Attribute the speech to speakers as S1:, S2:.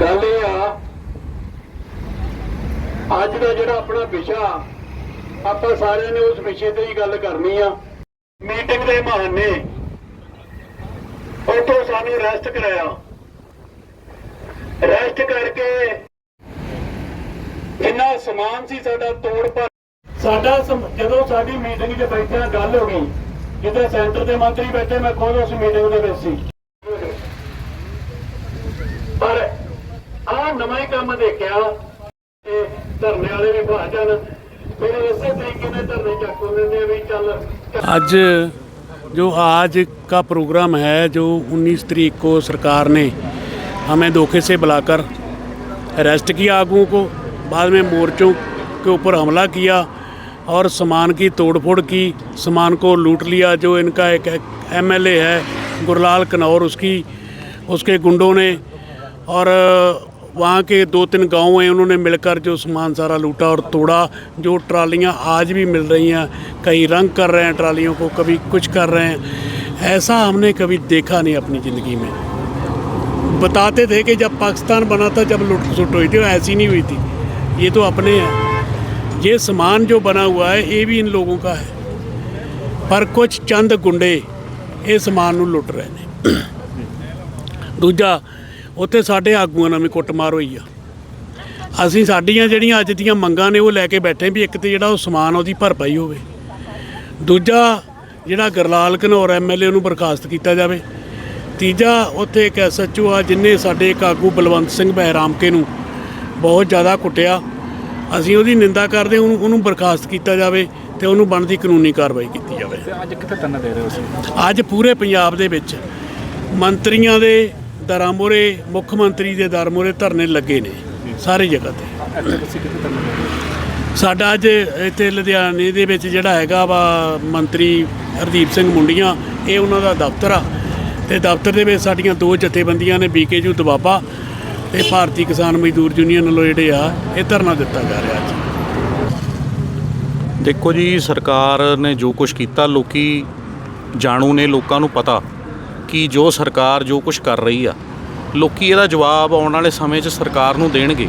S1: ਗੱਲ ਇਹ ਆ, ਅੱਜ ਦਾ ਜਿਹੜਾ ਆਪਣਾ ਵਿਸ਼ਾ, ਆਪਾਂ ਸਾਰਿਆਂ ਨੇ ਉਸ ਵਿਸ਼ੇ ਤੇ ਹੀ ਗੱਲ ਕਰਨੀ ਆ। ਮੀਟਿੰਗ ਦੇ ਬਹਾਨੇ ਉਤੋਂ ਸਾਨੂੰ ਰੈਸਟ ਕਰਾਇਆ। ਰੈਸਟ ਕਰਕੇ ਜਿੰਨਾ ਸਮਾਨ ਸੀ ਸਾਡਾ ਤੋੜ ਭੰਨ ਸਾਡਾ ਜਦੋਂ ਸਾਡੀ ਮੀਟਿੰਗ 'ਚ ਬੈਠਿਆਂ ਗੱਲ ਹੋ ਗਈ ਜਿੱਥੇ ਸੈਂਟਰ ਦੇ ਮੰਤਰੀ ਬੈਠੇ, ਮੈਂ ਖੁਦ ਉਸ ਮੀਟਿੰਗ ਦੇ ਵਿੱਚ ਸੀ। ਆਹ ਨਵਾਂ ਹੀ ਕੰਮ ਦੇਖਿਆ ਤੇ ਧਰਨੇ ਵਾਲੇ ਵੀ ਭਾ ਜਾਣ ਫਿਰ ਇਸੇ ਤਰੀਕੇ ਨਾਲ ਧਰਨੇ ਚੱਕ ਦਿੰਦੇ ਆ ਵੀ ਚੱਲ
S2: आज जो आज का प्रोग्राम है जो 19 तारीख को सरकार ने हमें धोखे से बुलाकर अरेस्ट किया आगुओं को बाद में मोर्चों के ऊपर हमला किया और सामान की तोड़फोड़ की सामान को लूट लिया जो इनका एक एमएलए है गुरलाल कनौर उसकी उसके गुंडों ने और वहाँ के दो तीन गांव हैं उन्होंने मिलकर जो सामान सारा लूटा और तोड़ा जो ट्रालियाँ आज भी मिल रही हैं कहीं रंग कर रहे हैं ट्रालियों को कभी कुछ कर रहे हैं ऐसा हमने कभी देखा नहीं अपनी ज़िंदगी में बताते थे कि जब पाकिस्तान बना था जब लुट सुट हुई थी वो ऐसी नहीं हुई थी ये तो अपने हैं ये सामान जो बना हुआ है ये भी इन लोगों का है पर कुछ चंद गुंडे ਇਹ ਸਮਾਨ ਨੂੰ ਲੁੱਟ ਰਹੇ ਨੇ ਦੂਜਾ ਉੱਥੇ ਸਾਡੇ ਆਗੂਆਂ ਨਾਲ ਵੀ ਕੁੱਟਮਾਰ ਹੋਈ ਆ। ਅਸੀਂ ਸਾਡੀਆਂ ਜਿਹੜੀਆਂ ਅੱਜ ਦੀਆਂ ਮੰਗਾਂ ਨੇ ਉਹ ਲੈ ਕੇ ਬੈਠੇ ਵੀ ਇੱਕ ਤੇ ਜਿਹੜਾ ਉਹ ਸਮਾਨ ਉਹਦੀ ਭਰਪਾਈ ਹੋਵੇ। ਦੂਜਾ ਜਿਹੜਾ ਗਰਲਾਲ ਘਨੌਰ ਐਮਐਲਏ ਨੂੰ ਬਰਖਾਸਤ ਕੀਤਾ ਜਾਵੇ। ਤੀਜਾ ਉੱਥੇ ਇੱਕ ਐਸਐਚਓ ਆ ਜਿਨੇ ਸਾਡੇ ਇੱਕ ਆਗੂ ਬਲਵੰਤ ਸਿੰਘ ਬਹਿਰਾਮਕੇ ਨੂੰ ਬਹੁਤ ਜ਼ਿਆਦਾ ਕੁੱਟਿਆ। ਅਸੀਂ ਉਹਦੀ ਨਿੰਦਾ ਕਰਦੇ ਹਾਂ, ਉਹਨੂੰ ਉਹਨੂੰ ਬਰਖਾਸਤ ਕੀਤਾ ਜਾਵੇ ਤੇ ਉਹਨੂੰ ਬਣਦੀ ਕਾਨੂੰਨੀ ਕਾਰਵਾਈ ਕੀਤੀ ਜਾਵੇ।
S3: ਅੱਜ ਕਿੱਥੇ ਧਰਨਾ ਦੇ ਰਹੇ ਹੋ
S2: ਅੱਜ ਪੂਰੇ ਪੰਜਾਬ ਦੇ ਵਿੱਚ ਮੰਤਰੀਆਂ ਦੇ ਦਰਾਂ ਮੂਹਰੇ ਮੁੱਖ ਮੰਤਰੀ ਦੇ ਦਰ ਮੂਹਰੇ ਧਰਨੇ ਲੱਗੇ ਨੇ ਸਾਰੀ ਜਗ੍ਹਾ ਤੇ। ਸਾਡਾ ਅੱਜ ਇੱਥੇ ਲੁਧਿਆਣੇ ਦੇ ਵਿੱਚ ਜਿਹੜਾ ਹੈਗਾ ਵਾ ਮੰਤਰੀ ਹਰਦੀਪ ਸਿੰਘ ਮੁੰਡੀਆਂ ਇਹ ਉਹਨਾਂ ਦਾ ਦਫ਼ਤਰ ਆ। ਤੇ ਦਫ਼ਤਰ ਦੇ ਵਿੱਚ ਸਾਡੀਆਂ ਦੋ ਜਥੇਬੰਦੀਆਂ ਨੇ ਬੀਕੇਯੂ ਦਬਾਬਾ ਤੇ ਭਾਰਤੀ ਕਿਸਾਨ ਮਜ਼ਦੂਰ ਯੂਨੀਅਨ ਵੱਲੋਂ ਜਿਹੜੇ ਆ ਇਹ ਧਰਨਾ ਦਿੱਤਾ ਜਾ ਰਿਹਾ ਅੱਜ।
S4: ਦੇਖੋ ਜੀ ਸਰਕਾਰ ਨੇ ਜੋ ਕੁਝ ਕੀਤਾ ਲੋਕੀ ਜਾਣੂ ਨੇ ਲੋਕਾਂ ਨੂੰ ਪਤਾ। ਕਿ ਜੋ ਸਰਕਾਰ ਜੋ ਕੁਝ ਕਰ ਰਹੀ ਆ, ਲੋਕੀ ਇਹਦਾ ਜਵਾਬ ਆਉਣ ਵਾਲੇ ਸਮੇਂ 'ਚ ਸਰਕਾਰ ਨੂੰ ਦੇਣਗੇ।